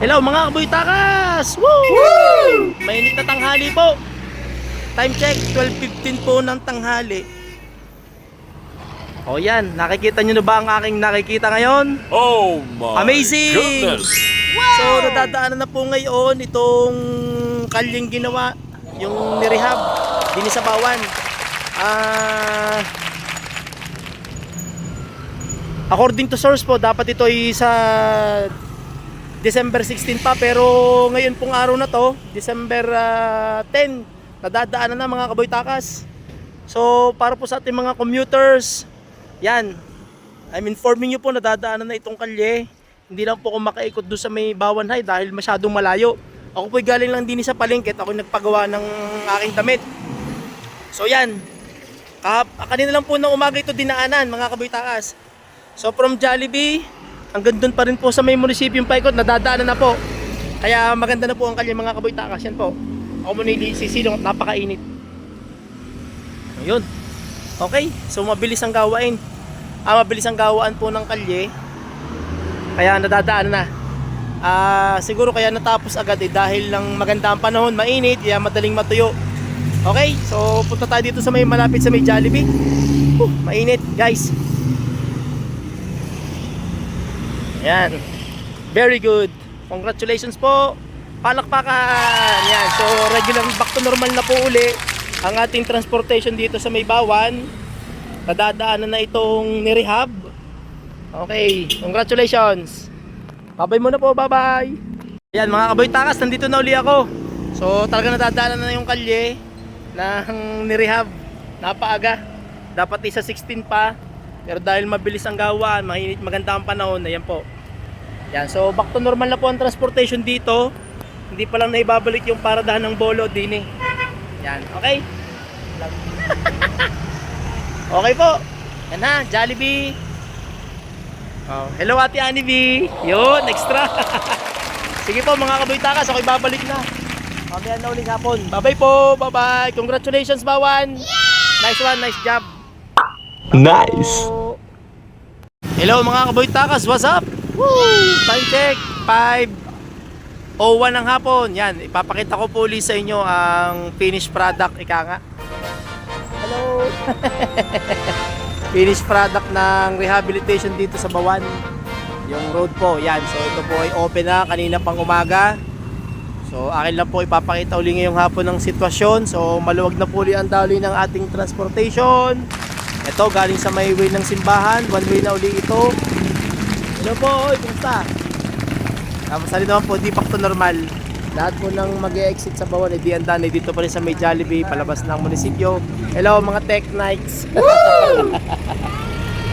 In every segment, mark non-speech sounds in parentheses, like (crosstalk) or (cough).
Hello mga kaboy takas! Woo! Mainit na tanghali po. Time check, 12.15 po ng tanghali. O yan, nakikita nyo na ba ang aking nakikita ngayon? Oh my Amazing! goodness! So nadadaanan na po ngayon itong kalyeng ginawa, yung nirehab, din sa Bawan. Ah... according to source po, dapat ito ay sa December 16 pa pero ngayon pong araw na to, December ah, 10, nadadaanan na mga kaboy takas. So para po sa ating mga commuters, yan. I'm informing you po nadadaanan na itong kalye. Hindi lang po ako makaikot doon sa may Bawan High dahil masyadong malayo. Ako po'y galing lang din sa palengke at ako nagpagawa ng aking damit. So yan. Kahap, kanina lang po ng umaga ito dinaanan mga kaboy takas. So from Jollibee, hanggang doon pa rin po sa may munisipyo yung paikot, nadadaanan na po. Kaya maganda na po ang kanya mga kaboy takas. Yan po. Ako muna sisilong at napakainit. Ayun. Okay, so mabilis ang gawain. Ah, mabilis ang gawaan po ng kalye. Kaya nadadaanan na. Ah, siguro kaya natapos agad eh dahil lang maganda ang panahon, mainit, kaya madaling matuyo. Okay, so punta tayo dito sa may malapit sa may Jollibee. Huh, mainit, guys. Yan. Very good. Congratulations po. Palakpakan. Yan. So regular back to normal na po uli ang ating transportation dito sa may Bawan. Nadadaanan na itong nirehab. Okay. Congratulations. Babay muna po. Bye-bye. Yan mga kaboy takas. Nandito na uli ako. So talaga nadadaanan na yung kalye ng nirehab. Napaaga. Dapat isa 16 pa. Pero dahil mabilis ang gawa, mainit maganda ang panahon, ayan po. Yan, so back to normal na po ang transportation dito. Hindi pa lang naibabalik yung paradahan ng bolo din eh. Yan, okay? (laughs) okay po. Yan na, Jollibee. Oh, hello Ate Annie B. Yun, extra. (laughs) Sige po mga kaboy takas, ako'y babalik na. Mamaya na uling hapon. Bye-bye po. Bye-bye. Congratulations, Bawan. Nice one, nice job. Nice! Hello mga kaboy takas, what's up? Woo! Time check, 5.01 ng hapon. Yan, ipapakita ko po ulit sa inyo ang finished product, ika nga. Hello! (laughs) finished product ng rehabilitation dito sa Bawan. Yung road po, yan. So ito po ay open na kanina pang umaga. So akin lang po ipapakita uli ngayong hapon ng sitwasyon. So maluwag na po ulit ang daloy ng ating transportation. Ito galing sa may way ng simbahan, one way na uli ito. Hello po, oy, kumusta? Tapos rin naman po, di back to normal. Lahat po ng mag exit sa Bawan, edi andan, eh, dito pa rin sa may Jollibee, palabas ng munisipyo. Hello mga Tech Knights! (laughs)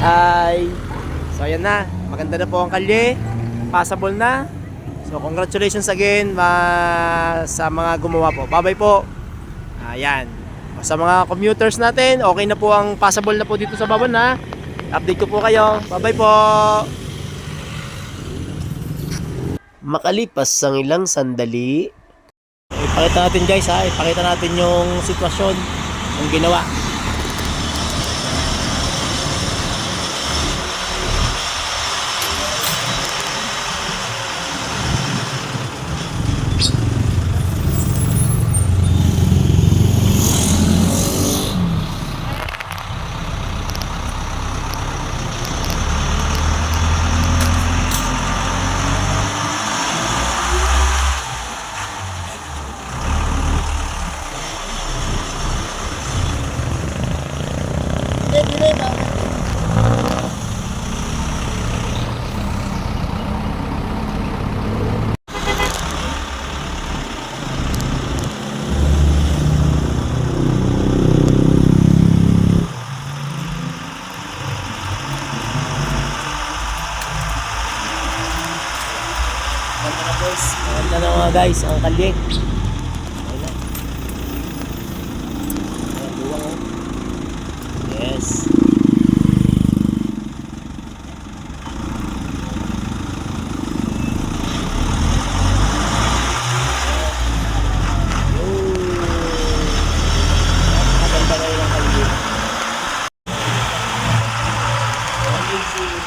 Hi! So ayan na, maganda na po ang kalye, passable na. So congratulations again ma- sa mga gumawa po. Bye-bye po. Ayan. Sa mga commuters natin, okay na po ang passable na po dito sa Baban ha. Update ko po kayo. Bye-bye po. Makalipas ang ilang sandali. Ipakita natin guys ha. Ipakita natin yung sitwasyon ng ginawa. Ganda na boys. Ganda na mga guys. Ang kalye. Ayun na. Ayan, buwang oh. Yes. Maganda kayo ng kalye. Amazing.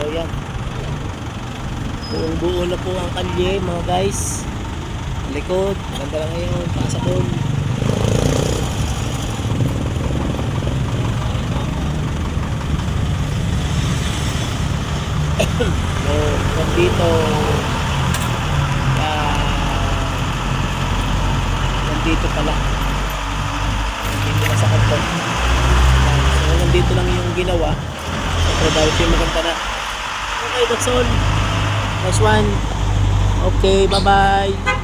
Ayan. Buong buo na po ang kalye mga guys. Likod, ganda lang ngayon, pasa doon. (coughs) so, nandito ah nandito pala nandito na sa kanto Ayan. so nandito lang yung ginawa so yung maganda na okay that's all next one. Okay bye bye